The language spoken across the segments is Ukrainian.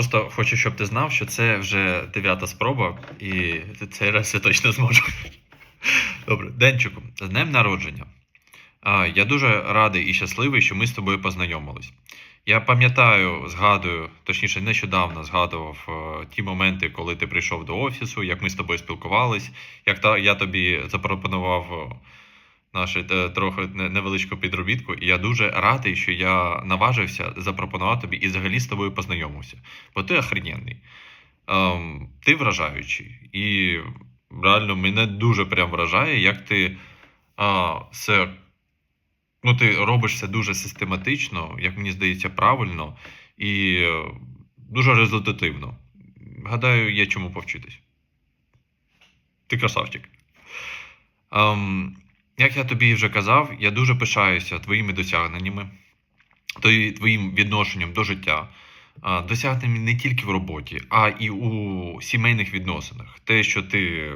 Просто хочу, щоб ти знав, що це вже дев'ята спроба, і цей раз я точно зможу. Добре, Денчику, з днем народження. Я дуже радий і щасливий, що ми з тобою познайомились. Я пам'ятаю, згадую, точніше, нещодавно згадував е, ті моменти, коли ти прийшов до офісу, як ми з тобою спілкувались, як я тобі запропонував нашу е, трохи не- невеличку підробітку, і я дуже радий, що я наважився запропонувати тобі і взагалі з тобою познайомився. Бо ти охрененний. Ем, ти вражаючий. І реально мене дуже прям вражає, як ти а, все. Ну, ти робиш це дуже систематично, як мені здається, правильно і е, дуже результативно. Гадаю, є чому повчитись. Ти красавчик. Ем, як я тобі вже казав, я дуже пишаюся твоїми досягненнями, твоїм відношенням до життя, досягненнями не тільки в роботі, а і у сімейних відносинах. Те, що ти,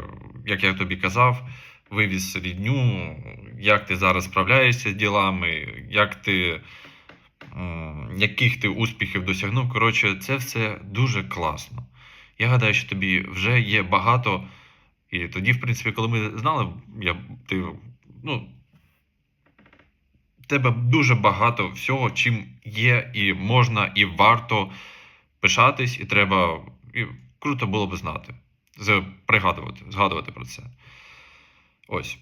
як я тобі казав, вивіз рідню, як ти зараз справляєшся з ділами, як ти, яких ти успіхів досягнув. Коротше, це все дуже класно. Я гадаю, що тобі вже є багато. І тоді, в принципі, коли ми знали, я, ти, ну, тебе дуже багато всього, чим є, і можна, і варто пишатись, і треба. І круто було б знати, пригадувати, згадувати про це. Ось.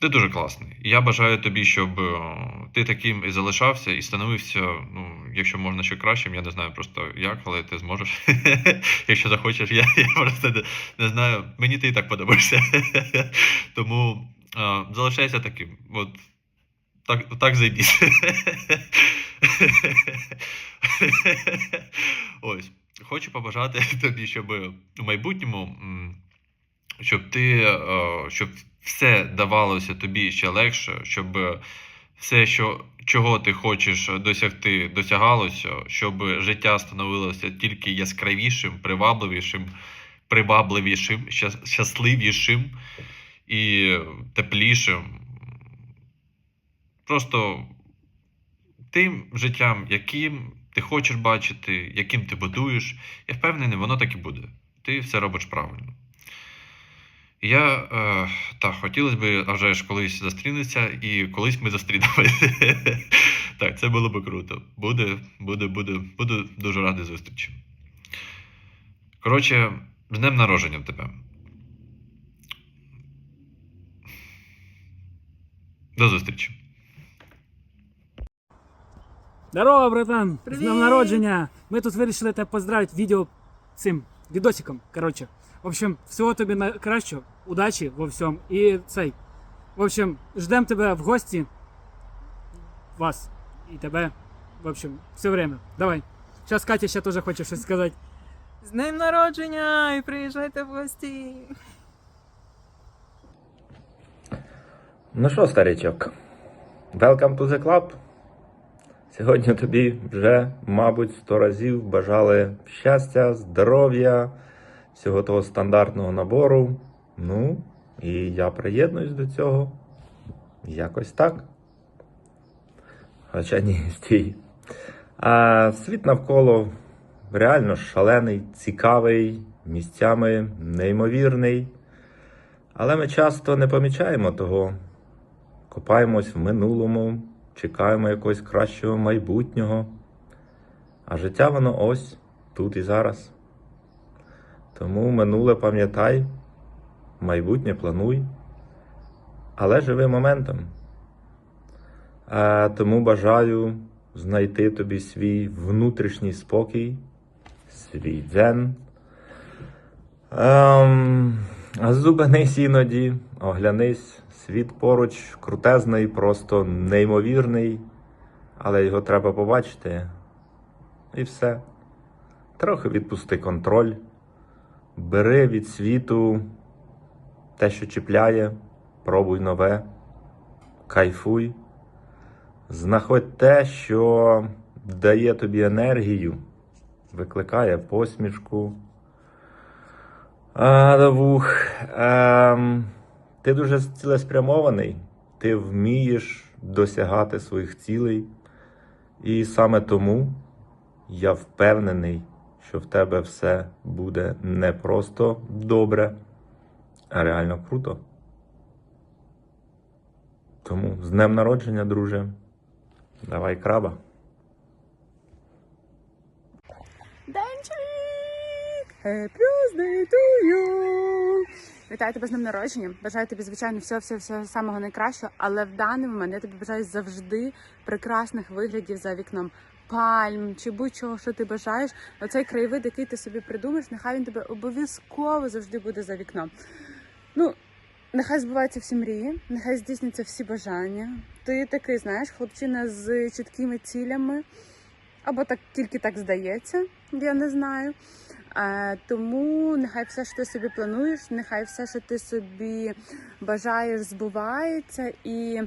Ти дуже класний. Я бажаю тобі, щоб е, ти таким і залишався, і становився, ну, якщо можна ще кращим, я не знаю просто як, але ти зможеш. Якщо захочеш, я, просто не, знаю. Мені ти і так подобаєшся. Тому е, залишайся таким. От так, так зайдіть. Ось. Хочу побажати тобі, щоб у майбутньому, щоб ти, е, щоб все давалося тобі ще легше, щоб все, що, чого ти хочеш досягти, досягалося, щоб життя становилося тільки яскравішим, привабливішим, привабливішим, щасливішим і теплішим. Просто тим життям, яким ти хочеш бачити, яким ти будуєш, я впевнений, воно так і буде. Ти все робиш правильно. Я е, так, хотілося б, а вже ж колись зустрінутися, і колись ми зустрінемося. так, це було б круто. Буде, буде, буде, буду дуже радий зустрічі. Коротше, з днем народження тебе. До зустрічі. Здорово, братан! З днем народження! Ми тут вирішили тебе поздравити відео цим відосиком. Коротше. В общем, всього тобі найкращого, удачі во всьому. І цей. В общем, ждем тебе в гості. Вас і тебе. В общем, все время. Давай. Зараз Катя ще теж хоче щось сказати. З днем народження і приїжджайте в гості. Ну що, старичок, welcome to the club. Сьогодні тобі вже, мабуть, сто разів бажали щастя, здоров'я, всього того стандартного набору. Ну, і я приєднуюсь до цього. Якось так. Хоча ні, стій. А світ навколо реально шалений, цікавий, місцями неймовірний. Але ми часто не помічаємо того. Копаємось в минулому, чекаємо якогось кращого майбутнього. А життя воно ось тут і зараз. Тому минуле пам'ятай, майбутнє плануй, але живи моментом. А тому бажаю знайти тобі свій внутрішній спокій, свій дзен. Ем, зупинись іноді, оглянись, світ поруч крутезний, просто неймовірний, але його треба побачити. І все. Трохи відпусти контроль, бери від світу те, що чіпляє, пробуй нове, кайфуй, знаходь те, що дає тобі енергію, викликає посмішку. А, вух. Ем, ти дуже цілеспрямований, ти вмієш досягати своїх цілей. І саме тому Я впевнений, що в тебе все буде не просто добре, а реально круто. Тому з днем народження, друже. Давай краба. Денчик! You! Вітаю тебе з днем народження. Бажаю тобі, звичайно, всього, всього, всього самого найкращого, але в даний момент я тобі бажаю завжди прекрасних виглядів за вікном. Пальм чи будь-чого, що ти бажаєш. Оцей краєвид, який ти собі придумаєш, нехай він тебе обов'язково завжди буде за вікном. Ну, нехай збуваються всі мрії, нехай здійсняться всі бажання. Ти такий, знаєш, хлопчина з чіткими цілями. Або так тільки так здається, я не знаю. Е, тому нехай все, що ти собі плануєш, нехай все, що ти собі бажаєш, збувається. І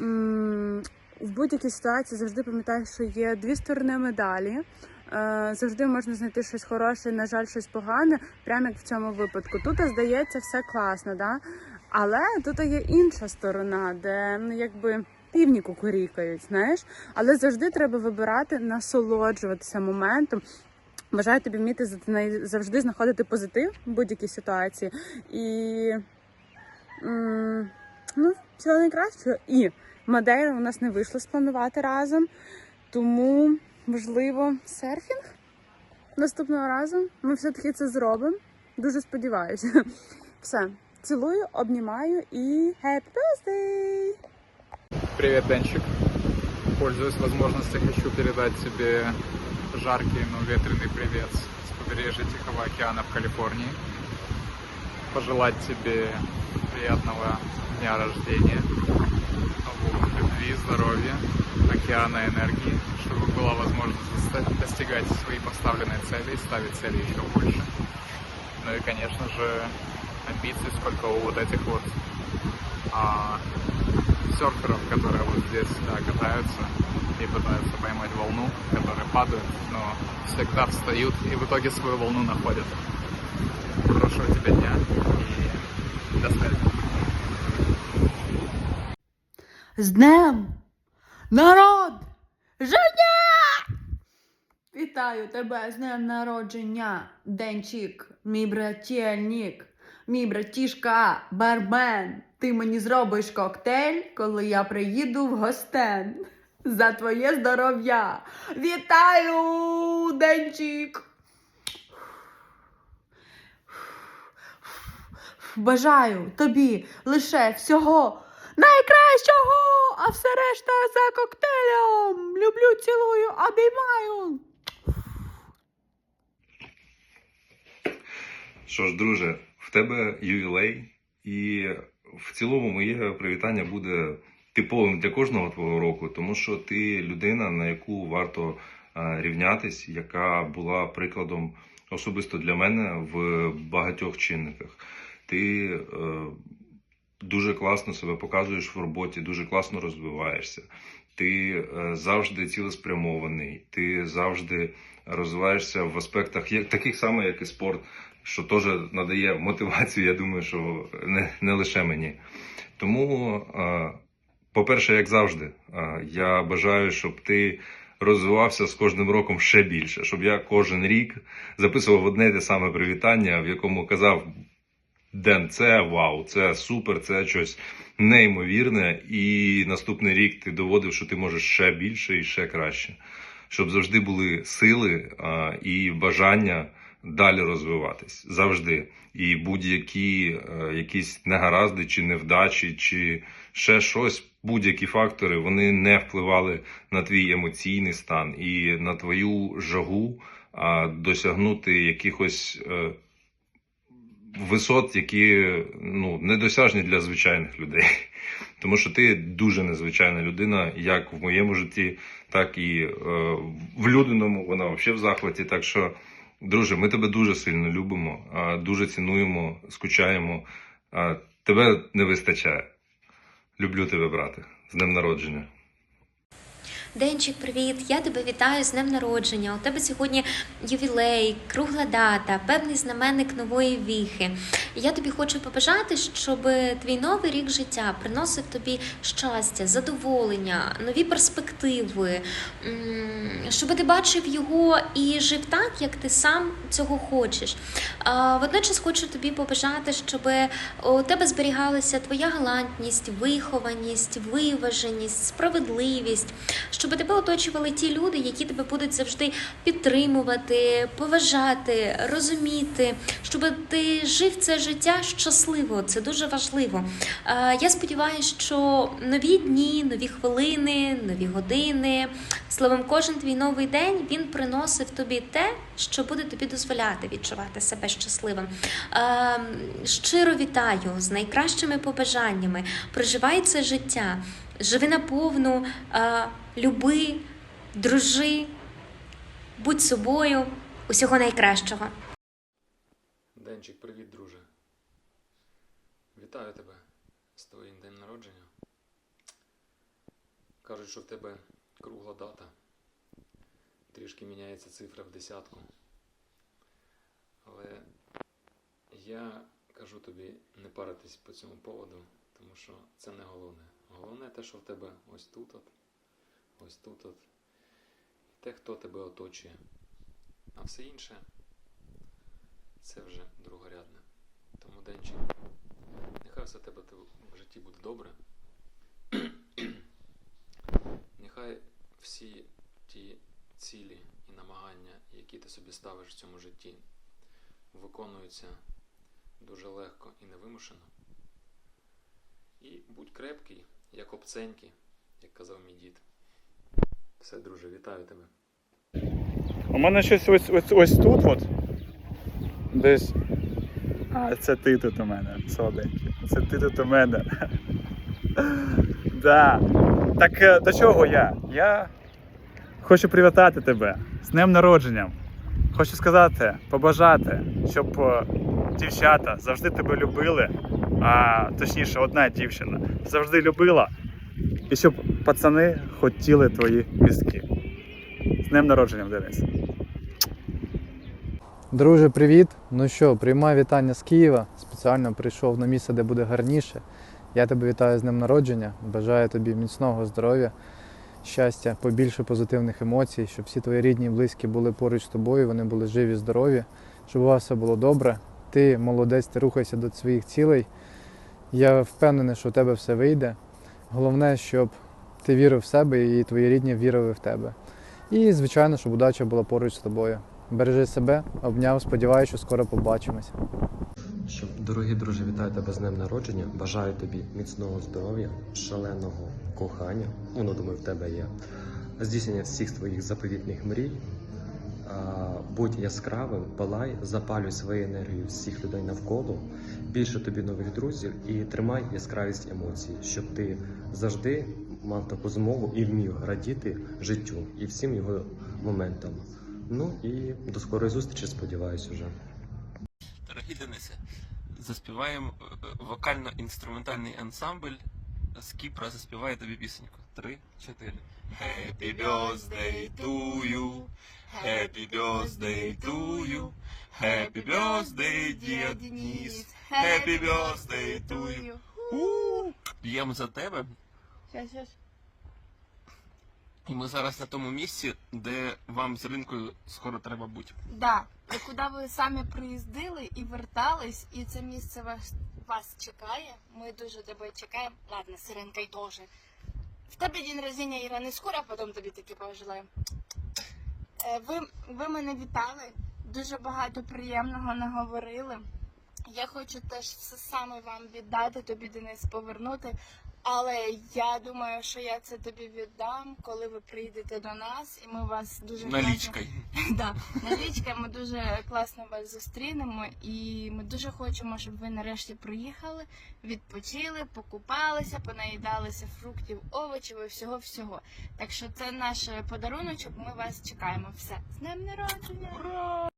м, в будь-якій ситуації завжди пам'ятай, що є дві сторони медалі. Е, завжди можна знайти щось хороше, на жаль, щось погане, прямо як в цьому випадку. Тут здається все класно, да? але тут є інша сторона, де ну якби півні кукурікають, знаєш. Але завжди треба вибирати, насолоджуватися моментом. Бажаю тобі вміти завжди знаходити позитив в будь-якій ситуації. І ну, всього найкращого. І Мадейра у нас не вийшло спланувати разом, тому можливо серфінг наступного разу. Ми все-таки це зробимо. Дуже сподіваюся. Все, цілую, обнімаю і happy birthday! Привет, Денчик. Пользуясь возможностью, хочу передать тебе жаркий, но ветреный привет с побережья Тихого океана в Калифорнии. Пожелать тебе приятного дня рождения, вот, любви, здоровья, океана энергии, чтобы была возможность достигать свои поставленные цели и ставить цели еще больше. Ну и, конечно же, амбиций, сколько у вот этих вот а, серферов, которые вот здесь да, катаются и пытаются поймать волну, которые падают, но всегда встают и в итоге свою волну находят. Хорошего тебе дня и до связи. З днем! Народ! Життя! Вітаю тебе з днем народження, Денчик, мій брательник, мій братішка Бармен. Ти мені зробиш коктейль, коли я приїду в гостен. За твоє здоров'я! Вітаю, Денчик! Бажаю тобі лише всього найкращого, а все решта за коктейлем. Люблю, цілую, обіймаю. Що ж, друже, в тебе ювілей, і в цілому моє привітання буде типовим для кожного твого року, тому що ти людина, на яку варто рівнятись, яка була прикладом особисто для мене в багатьох чинниках. Ти е, дуже класно себе показуєш в роботі, дуже класно розвиваєшся. Ти е, завжди цілеспрямований, ти завжди розвиваєшся в аспектах, таких самих, як і спорт що теж надає мотивацію, я думаю, що не, не лише мені. Тому, е, по-перше, як завжди, е, я бажаю, щоб ти розвивався з кожним роком ще більше, щоб я кожен рік записував одне те саме привітання, в якому казав. Ден, це вау, це супер, це щось неймовірне. І наступний рік ти доводив, що ти можеш ще більше і ще краще. Щоб завжди були сили а, і бажання далі розвиватись завжди. І будь-які е, якісь негаразди чи невдачі, чи ще щось, будь-які фактори, вони не впливали на твій емоційний стан і на твою жагу а, досягнути якихось е, висот, які ну, недосяжні для звичайних людей. Тому що ти дуже незвичайна людина, як в моєму житті, так і е, в людиному. Вона взагалі в захваті. Так що. Друже, ми тебе дуже сильно любимо, дуже цінуємо, скучаємо. Тебе не вистачає. Люблю тебе, брате. З днем народження. Денчик, привіт! Я тебе вітаю з днем народження. У тебе сьогодні ювілей, кругла дата, певний знаменник нової віхи. Я тобі хочу побажати, щоб твій новий рік життя приносив тобі щастя, задоволення, нові перспективи, щоб ти бачив його і жив так, як ти сам цього хочеш. Водночас хочу тобі побажати, щоб у тебе зберігалася твоя галантність, вихованість, виваженість, справедливість, щоб тебе оточували ті люди, які тебе будуть завжди підтримувати, поважати, розуміти, щоб ти жив це життя щасливо. Це дуже важливо. Я сподіваюся, що нові дні, нові хвилини, нові години, словом, кожен твій новий день він приносив тобі те, що буде тобі дозволяти відчувати себе щасливим. Щиро вітаю з найкращими побажаннями. Проживай це життя, живи наповну, люби, дружи, будь собою, усього найкращого. Денчик, привіт, друже. Вітаю тебе з твоїм днем народження. Кажуть, що в тебе кругла дата. Трішки міняється цифра в десятку. Але я кажу тобі не паритись по цьому поводу, тому що це не головне. Головне те, що в тебе ось тут от, ось тут от. Те, хто тебе оточує. А все інше це вже другорядне. Тому, Денчик, нехай все тебе в житті буде добре. Нехай всі ті цілі і намагання, які ти собі ставиш в цьому житті, виконуються дуже легко і невимушено. І будь крепкий, як обценький, як казав мій дід. Все, друже, вітаю тебе. У мене щось ось, ось, ось тут от. Десь. А, це ти тут у мене, солоденький. Це ти тут у мене. да. Так е, до чого я? Я хочу привітати тебе з днем народженням. Хочу сказати, побажати, щоб е, дівчата завжди тебе любили, а точніше, одна дівчина завжди любила, і щоб пацани хотіли твої мізки. З днем народження, Денис. Друже, привіт! Ну що, приймаю вітання з Києва. Спеціально прийшов на місце, де буде гарніше. Я тебе вітаю з днем народження. Бажаю тобі міцного здоров'я, щастя, побільше позитивних емоцій, щоб всі твої рідні і близькі були поруч з тобою, вони були живі, здорові, щоб у вас все було добре. Ти молодець, ти рухайся до своїх цілей. Я впевнений, що у тебе все вийде. Головне, щоб ти вірив в себе і твої рідні вірили в тебе. І, звичайно, щоб удача була поруч з тобою. Бережи себе, обняв, сподіваюся, що скоро побачимось. Що, дорогі друже, вітаю тебе з днем народження. Бажаю тобі міцного здоров'я, шаленого кохання. Воно думаю, в тебе є. Здійснення всіх твоїх заповітних мрій. Будь яскравим, палай, запалюй свою енергію всіх людей навколо. Більше тобі нових друзів і тримай яскравість емоцій, щоб ти завжди мав таку змогу і вмів радіти життю і всім його моментам. Ну і до скорої зустрічі, сподіваюся, уже. Дорогі Денисе, заспіваємо е, вокально-інструментальний ансамбль з Кіпра заспіває тобі пісеньку. Три, чотири. Happy birthday to you, happy birthday to you, happy birthday, dear Денис, happy birthday to you. У! П'ємо за тебе. І ми зараз на тому місці, де вам з ринкою скоро треба бути. Да, і куди ви самі приїздили і вертались, і це місце вас, вас чекає. Ми дуже тебе чекаємо. Ладно, сиренка й теж. В тебе день рождения, Іра, не скоро, а потім тобі таки пожелаємо. Е, Ви, ви мене вітали, дуже багато приємного наговорили. Я хочу теж все саме вам віддати, тобі Денис повернути. Але я думаю, що я це тобі віддам, коли ви прийдете до нас, і ми вас дуже класно- Да, налічка ми дуже класно вас зустрінемо, і ми дуже хочемо, щоб ви нарешті приїхали, відпочили, покупалися, понаїдалися фруктів, овочів і всього всього. Так що це наш подаруночок. Ми вас чекаємо. Все з днем народження!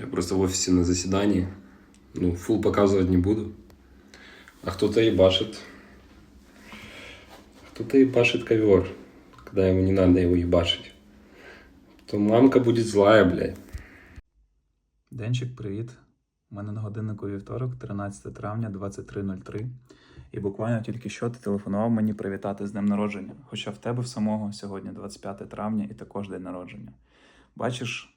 Я просто в офисе на заседании. Ну, фул показывать не буду. А кто-то ебашит. Кто-то ебашит ковер. когда ему не надо его ебашить, то мамка будет злая, блядь. Денчик, привіт. У мене на годиннику вівторок, 13 травня, 23.03. І буквально тільки що ти телефонував мені привітати з днем народження. Хоча в тебе в самого сьогодні 25 травня і також день народження. Бачиш,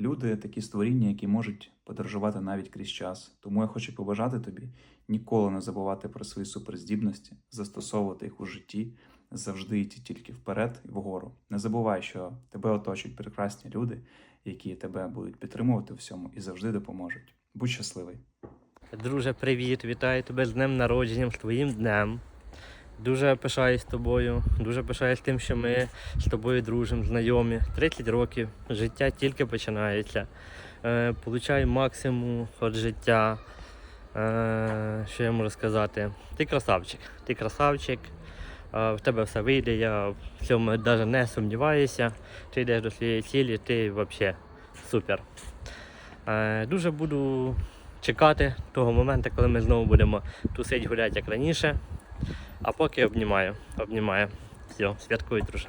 люди такі створіння, які можуть подорожувати навіть крізь час. Тому я хочу побажати тобі ніколи не забувати про свої суперздібності, застосовувати їх у житті, завжди йти тільки вперед і вгору. Не забувай, що тебе оточують прекрасні люди, які тебе будуть підтримувати всьому і завжди допоможуть. Будь щасливий. Друже, привіт! Вітаю тебе з днем народженням, з твоїм днем. Дуже пишаюсь тобою, дуже пишаюсь тим, що ми з тобою дружимо, знайомі. 30 років, життя тільки починається. Е, получаю максимум від життя. Е, що я можу сказати? Ти красавчик, ти красавчик, е, в тебе все вийде, я в цьому навіть не сумніваюся. Ти йдеш до своєї цілі, ти взагалі супер. Е, дуже буду чекати того моменту, коли ми знову будемо тусить гуляти як раніше. А поки обнімаю, обнімаю. Все, святкуй, друже.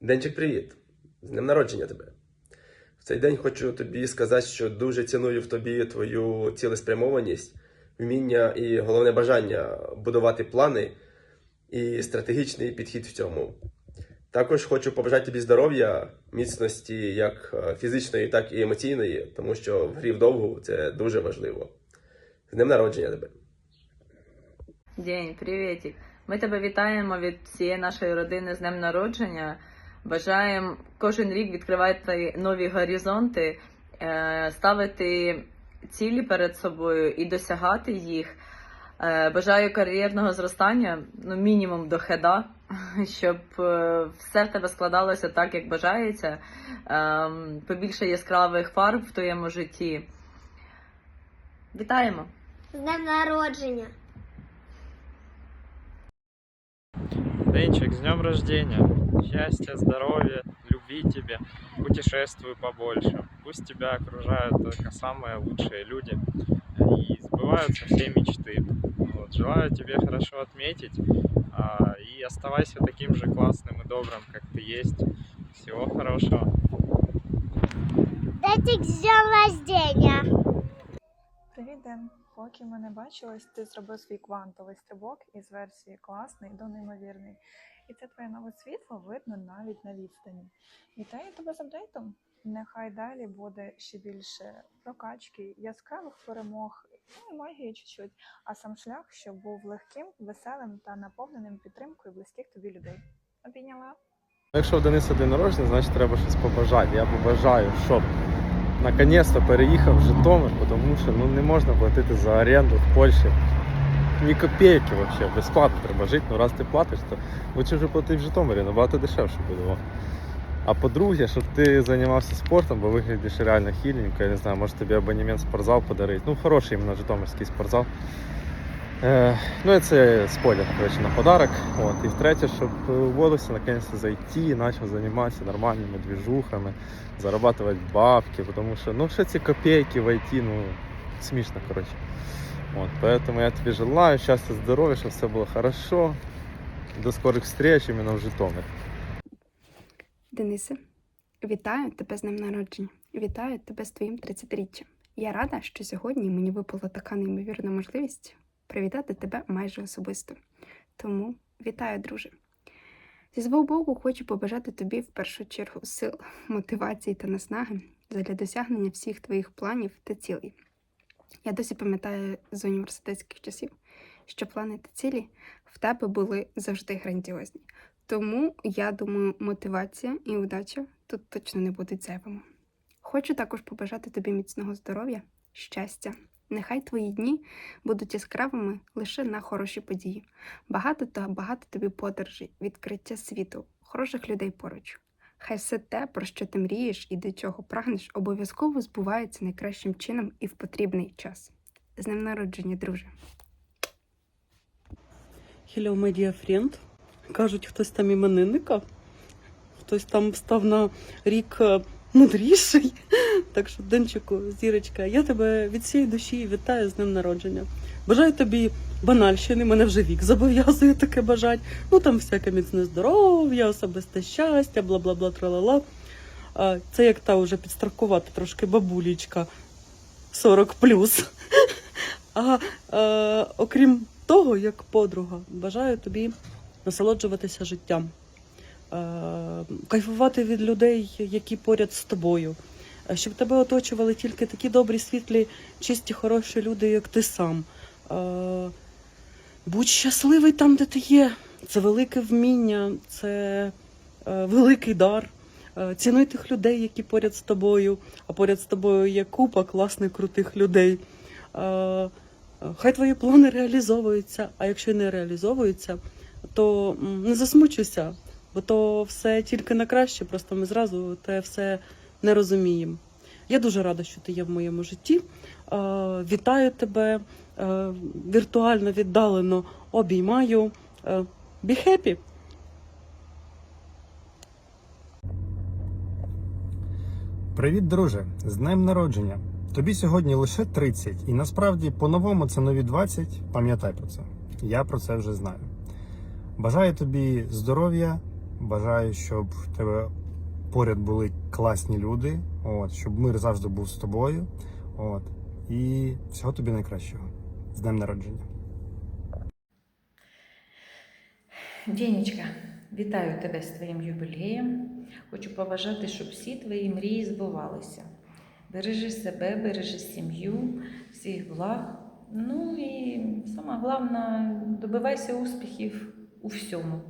Денчик, привіт! З днем народження тебе! В цей день хочу тобі сказати, що дуже ціную в тобі твою цілеспрямованість, вміння і головне бажання будувати плани і стратегічний підхід в цьому. Також хочу побажати тобі здоров'я, міцності як е, фізичної, так і емоційної, тому що в грі вдовгу це дуже важливо. З днем народження тебе! День, привітик. Ми тебе вітаємо від всієї нашої родини з днем народження. Бажаємо кожен рік відкривати нові горизонти, е, ставити цілі перед собою і досягати їх. Е, Бажаю кар'єрного зростання, ну мінімум до хеда, щоб е, все в тебе складалося так, як бажається. Побільше яскравих фарб в твоєму житті. Вітаємо! З днем народження! Денчик, с днем рождения! Счастья, здоровья, любви тебе, путешествуй побольше. Пусть тебя окружают только самые лучшие люди и сбываются все мечты. Вот. Желаю тебе хорошо отметить а, и оставайся таким же классным и добрым, как ты есть. Всего хорошего. Дайте з днем рождения! Привіт, Поки ми не бачились, ти зробив свій квантовий стрибок із версії класний до неймовірний. І це твоє нове світло видно навіть на відстані. Вітаю тебе з апдейтом. Нехай далі буде ще більше прокачки, яскравих перемог, ну і магії чуть-чуть, а сам шлях, щоб був легким, веселим та наповненим підтримкою близьких тобі людей. Обійняла. Якщо в Дениса день народження, значить треба щось побажати. Я побажаю, щоб наконець-то переїхав в Житомир, тому що ну, не можна платити за оренду в Польщі. Ні копійки взагалі, безплатно треба жити. Ну раз ти платиш, то лучше вже платити в Житомирі, набагато дешевше буде. А по-друге, щоб ти займався спортом, бо виглядиш реально хіленько, я не знаю, може тобі абонемент спортзал подарити. Ну, хороший іменно Житомирський спортзал. Е, ну і це спойлер, коротше, на подарок. От. І втретє, щоб вдалося наконец зайти, почав займатися нормальними движухами, зарабатувати бабки, тому що ну, ще ці копійки в IT, ну, смішно, коротше. От, поэтому я тобі желаю щастя, здоров'я, щоб все було хорошо. До скорих встреч іменно в Житомирі. Денисе, вітаю тебе з днем народження. Вітаю тебе з твоїм 30-річчям. Я рада, що сьогодні мені випала така неймовірна можливість привітати тебе майже особисто. Тому вітаю, друже. Зі свого боку, хочу побажати тобі в першу чергу сил, мотивації та наснаги для досягнення всіх твоїх планів та цілей. Я досі пам'ятаю з університетських часів, що плани та цілі в тебе були завжди грандіозні. Тому я думаю, мотивація і удача тут точно не будуть зайвими. Хочу також побажати тобі міцного здоров'я, щастя. Нехай твої дні будуть яскравими лише на хороші події. Багато та багато тобі подорожей, відкриття світу, хороших людей поруч. Хай все те, про що ти мрієш і до чого прагнеш, обов'язково збувається найкращим чином і в потрібний час. З днем народження, друже! Hello, my dear friend. Кажуть, хтось там іменинника, хтось там став на рік е, мудріший. Так що, Денчику, зірочка, я тебе від всієї душі вітаю з днем народження. Бажаю тобі банальщини, мене вже вік зобов'язує таке бажати. Ну там всяке міцне здоров'я, особисте щастя, бла бла бла тралала. Це як та вже підстрахувати трошки бабулічка 40 А е, окрім того, як подруга, бажаю тобі насолоджуватися життям, кайфувати від людей, які поряд з тобою, е, щоб тебе оточували тільки такі добрі, світлі, чисті, хороші люди, як ти сам. Е, будь щасливий там, де ти є. Це велике вміння, це е, великий дар. Е, Цінуй тих людей, які поряд з тобою, а поряд з тобою є купа класних крутих людей. Е, Хай твої плани реалізовуються, а якщо не реалізовуються, то не засмучуйся, бо то все тільки на краще, просто ми зразу те все не розуміємо. Я дуже рада, що ти є в моєму житті. Вітаю тебе віртуально віддалено обіймаю. Be happy! Привіт, друже! З днем народження! Тобі сьогодні лише 30, і насправді по-новому це нові 20. Пам'ятай про це. Я про це вже знаю. Бажаю тобі здоров'я, бажаю, щоб в тебе поряд були класні люди, от, щоб мир завжди був з тобою. От, і всього тобі найкращого. З днем народження! Дінечка, вітаю тебе з твоїм юбілеєм. Хочу побажати, щоб всі твої мрії збувалися. Бережи себе, бережи сім'ю, всіх благ. Ну і саме головне, добивайся успіхів у всьому.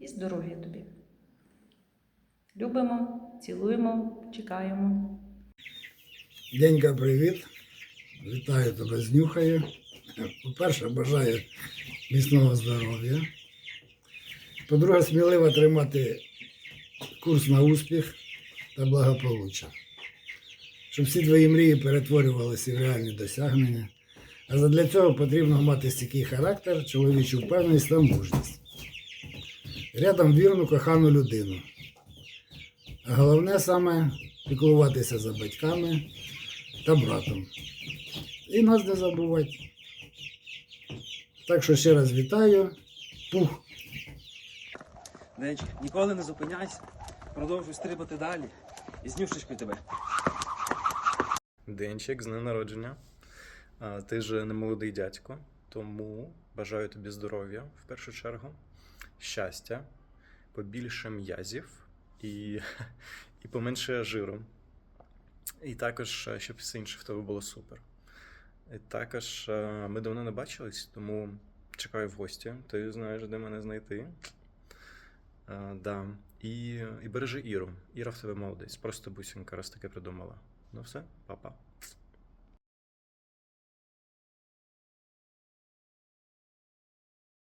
І здоров'я тобі. Любимо, цілуємо, чекаємо. Денька, привіт. Вітаю тебе з нюхаю. По-перше, бажаю міцного здоров'я. По-друге, сміливо тримати курс на успіх та благополуччя. Щоб всі твої мрії перетворювалися в реальні досягнення. А задля цього потрібно мати стійкий характер, чоловічу впевненість та мужність. Рядом вірну кохану людину. А головне саме піклуватися за батьками та братом. І нас не забувати. Так що ще раз вітаю. Пух! Денчик, ніколи не зупиняйся, продовжуй стрибати далі. І з нюшечкою тебе. Денчик, з днем народження. Ти ж не молодий дядько, тому бажаю тобі здоров'я в першу чергу, щастя, побільше м'язів і, і поменше жиру. І також, е, щоб все інше в тебе було супер. І також е, ми давно не бачились, тому чекаю в гості. Ти знаєш, де мене знайти. Е, да. І, і бережи Іру. Іра в тебе молодець. Просто бусінка раз таке придумала. Ну все, па-па.